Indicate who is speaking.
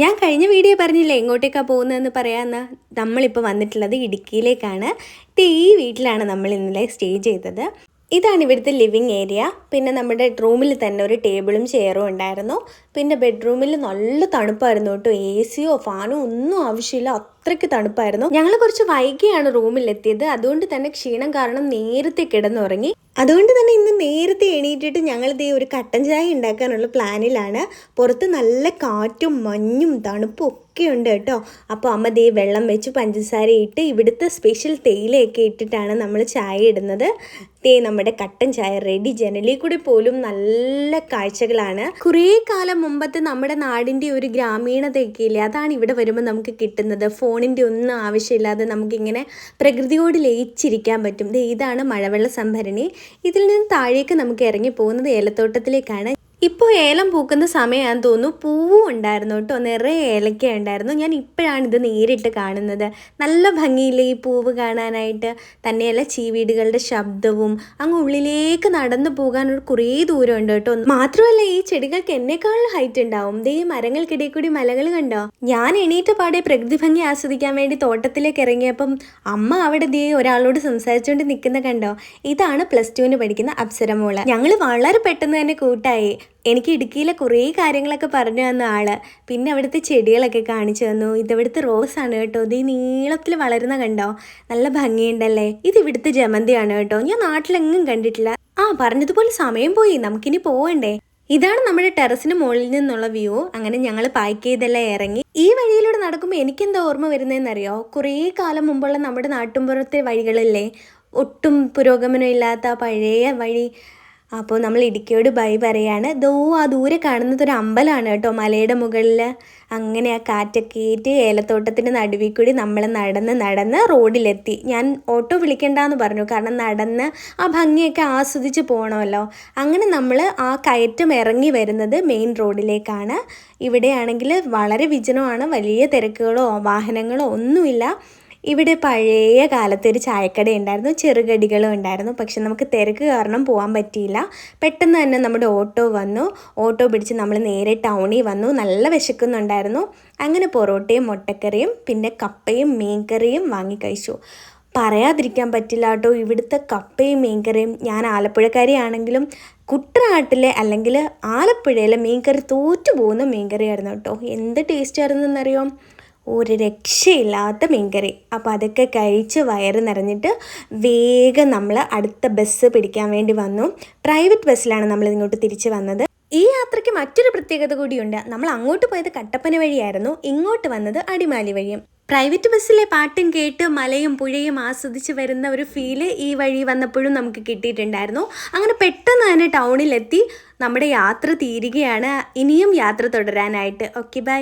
Speaker 1: ഞാൻ കഴിഞ്ഞ വീഡിയോ പറഞ്ഞില്ലേ എങ്ങോട്ടേക്കാണ് പോകുന്നതെന്ന് പറയാമെന്ന്? നമ്മളിപ്പോൾ വന്നിട്ടുള്ളത് ഇടുക്കിയിലേക്കാണ്. ഈ വീട്ടിലാണ് നമ്മൾ ഇന്നലെ സ്റ്റേ ചെയ്തത്. ഇതാണ് ഇവിടുത്തെ ലിവിങ് ഏരിയ. പിന്നെ നമ്മുടെ റൂമിൽ തന്നെ ഒരു ടേബിളും ചെയറും ഉണ്ടായിരുന്നു. പിന്നെ ബെഡ്റൂമിൽ നല്ല തണുപ്പായിരുന്നു കേട്ടോ. എ സിയോ ഫാനോ ഒന്നും ആവശ്യമില്ല. അത്രയ്ക്ക് തണുപ്പായിരുന്നു. ഞങ്ങൾ കുറച്ച് വൈകിയാണ് റൂമിലെത്തിയത്. അതുകൊണ്ട് തന്നെ ക്ഷീണം കാരണം നേരത്തെ കിടന്നുറങ്ങി. അതുകൊണ്ട് തന്നെ ഇന്ന് നേരത്തെ എണീറ്റിട്ട് ഞങ്ങൾ ദേ ഒരു കട്ടൻ ചായ ഉണ്ടാക്കാനുള്ള പ്ലാനിലാണ്. പുറത്ത് നല്ല കാറ്റും മഞ്ഞും തണുപ്പും ഒക്കെ ഉണ്ട് കേട്ടോ. അപ്പോൾ അമ്മ ദേ വെള്ളം വെച്ച് പഞ്ചസാര ഇട്ട് ഇവിടുത്തെ സ്പെഷ്യൽ തേയിലയൊക്കെ ഇട്ടിട്ടാണ് നമ്മൾ ചായ ഇടുന്നത്. തേ നമ്മുടെ കട്ടൻ ചായ റെഡി ജനലിൽ കൂടി പോലും നല്ല കാഴ്ചകളാണ്. കുറേ കാലം മുമ്പത്തെ നമ്മുടെ നാടിന്റെ ഒരു ഗ്രാമീണതയൊക്കെ ഇല്ലേ? അതാണ് ഇവിടെ വരുമ്പോൾ നമുക്ക് കിട്ടുന്നത്. ഫോണിന്റെ ഒന്നും ആവശ്യമില്ലാതെ നമുക്കിങ്ങനെ പ്രകൃതിയോട് ലയിച്ചിരിക്കാൻ പറ്റും. ഇതാണ് മഴവെള്ള സംഭരണി. ഇതിൽ നിന്ന് താഴേക്ക് നമുക്ക് ഇറങ്ങി പോകുന്നത് ഏലത്തോട്ടത്തിലേക്കാണ്. ഇപ്പോൾ ഏലം പൂക്കുന്ന സമയമാണെന്ന് തോന്നുന്നു പൂവും ഉണ്ടായിരുന്നു കേട്ടോ. നിറയെ ഏലക്ക ഉണ്ടായിരുന്നു. ഞാൻ ഇപ്പോഴാണ് ഇത് നേരിട്ട് കാണുന്നത്. നല്ല ഭംഗിയില്ലേ ഈ പൂവ് കാണാനായിട്ട്? തന്നെയല്ല ചീവീടുകളുടെ ശബ്ദവും അങ്ങ് ഉള്ളിലേക്ക് നടന്നു പോകാൻ ഒരു കുറേ ദൂരം ഉണ്ട് കേട്ടോ. മാത്രമല്ല ഈ ചെടികൾക്ക് എന്നെക്കാളും ഹൈറ്റ് ഉണ്ടാവും. ദേ മരങ്ങൾക്കിടയിൽ കൂടി മലകൾ കണ്ടോ? ഞാൻ എണീറ്റ പാടെ പ്രകൃതി ഭംഗി ആസ്വദിക്കാൻ വേണ്ടി തോട്ടത്തിലേക്ക് ഇറങ്ങിയപ്പം അമ്മ അവിടെ ദേ ഒരാളോട് സംസാരിച്ചുകൊണ്ട് നിൽക്കുന്ന കണ്ടോ? ഇതാണ് പ്ലസ് ടുവിന് പഠിക്കുന്ന അപ്സരമോൾ. ഞങ്ങൾ വളരെ പെട്ടെന്ന് തന്നെ കൂട്ടായി. എനിക്ക് ഇടുക്കിയിലെ കുറേ കാര്യങ്ങളൊക്കെ പറഞ്ഞു തന്ന ആൾ. പിന്നെ അവിടുത്തെ ചെടികളൊക്കെ കാണിച്ചു തന്നു. ഇതവിടുത്തെ ആണ് കേട്ടോ. ഇത് ഈ നീളത്തിൽ വളരുന്ന കണ്ടോ? നല്ല ഭംഗിയുണ്ടല്ലേ? ഇത് ഇവിടുത്തെ ജമന്തിയാണ് കേട്ടോ. ഞാൻ നാട്ടിലെങ്ങും കണ്ടിട്ടില്ല. ആ പറഞ്ഞതുപോലെ സമയം പോയി. നമുക്കിനി പോവണ്ടേ? ഇതാണ് നമ്മുടെ ടെറസിന് മുകളിൽ നിന്നുള്ള വ്യൂ. അങ്ങനെ ഞങ്ങൾ പാക്ക് ചെയ്തെല്ലാം ഇറങ്ങി. ഈ വഴിയിലൂടെ നടക്കുമ്പോൾ എനിക്കെന്താ ഓർമ്മ വരുന്നതെന്നറിയോ? കുറേ കാലം മുമ്പുള്ള നമ്മുടെ നാട്ടുമ്പുറത്തെ വഴികളല്ലേ? ഒട്ടും പുരോഗമനം ഇല്ലാത്ത പഴയ വഴി. അപ്പോൾ നമ്മൾ ഇടുക്കിയോട് ബൈ പറയാണ് ദോ ആ ദൂരെ കാണുന്നത് ഒരു അമ്പലമാണ് കേട്ടോ. മലയുടെ മുകളിൽ അങ്ങനെ ആ കാറ്റൊക്കെ ഏറ്റ് ഏലത്തോട്ടത്തിന്റെ നടുവിൽ കൂടി നമ്മൾ നടന്ന് നടന്ന് റോഡിലെത്തി. ഞാൻ ഓട്ടോ വിളിക്കണ്ടെന്ന് പറഞ്ഞു. കാരണം നടന്ന് ആ ഭംഗിയൊക്കെ ആസ്വദിച്ച് പോകണമല്ലോ അങ്ങനെ നമ്മൾ ആ കയറ്റം ഇറങ്ങി വരുന്നത് മെയിൻ റോഡിലേക്കാണ്. ഇവിടെയാണെങ്കിൽ വളരെ വിജനമാണ്. വലിയ തിരക്കുകളോ വാഹനങ്ങളോ ഒന്നുമില്ല. ഇവിടെ പഴയ കാലത്ത് ഒരു ചായക്കട ഉണ്ടായിരുന്നു. ചെറുകടികളും ഉണ്ടായിരുന്നു. പക്ഷെ നമുക്ക് തിരക്ക് കാരണം പോകാൻ പറ്റിയില്ല. പെട്ടെന്ന് തന്നെ നമ്മുടെ ഓട്ടോ വന്നു. ഓട്ടോ പിടിച്ച് നമ്മൾ നേരെ ടൗണിൽ വന്നു. നല്ല വിശക്കുന്നുണ്ടായിരുന്നു. അങ്ങനെ പൊറോട്ടയും മുട്ടക്കറിയും പിന്നെ കപ്പയും മീൻകറിയും വാങ്ങി കഴിച്ചു. പറയാതിരിക്കാൻ പറ്റില്ല കേട്ടോ. ഇവിടുത്തെ കപ്പയും മീൻകറിയും ഞാൻ ആലപ്പുഴക്കാരിയാണെങ്കിലും കുട്ടനാട്ടിലെ അല്ലെങ്കിൽ ആലപ്പുഴയിലെ മീൻകറി തോറ്റു പോകുന്ന മീൻകറിയായിരുന്നു കേട്ടോ. എന്ത് ടേസ്റ്റ് ആയിരുന്നു എന്നറിയോ ഒരു രക്ഷയില്ലാത്ത മീൻകറി. അപ്പോൾ അതൊക്കെ കഴിച്ച് വയറ് നിറഞ്ഞിട്ട് വേഗം നമ്മൾ അടുത്ത ബസ് പിടിക്കാൻ വേണ്ടി വന്നു. പ്രൈവറ്റ് ബസ്സിലാണ് നമ്മൾ ഇങ്ങോട്ട് തിരിച്ച് വന്നത്. ഈ യാത്രയ്ക്ക് മറ്റൊരു പ്രത്യേകത കൂടിയുണ്ട്. നമ്മൾ അങ്ങോട്ട് പോയത് കട്ടപ്പന വഴിയായിരുന്നു. ഇങ്ങോട്ട് വന്നത് അടിമാലി വഴിയും. പ്രൈവറ്റ് ബസ്സിലെ പാട്ടും കേട്ട് മലയും പുഴയും ആസ്വദിച്ച് വരുന്ന ഒരു ഫീൽ ഈ വഴി വന്നപ്പോഴും നമുക്ക് കിട്ടിയിട്ടുണ്ടായിരുന്നു. അങ്ങനെ പെട്ടെന്ന് തന്നെ ടൗണിലെത്തി നമ്മുടെ യാത്ര തീരുകയാണ്. ഇനിയും യാത്ര തുടരാനായിട്ട്. Okay bye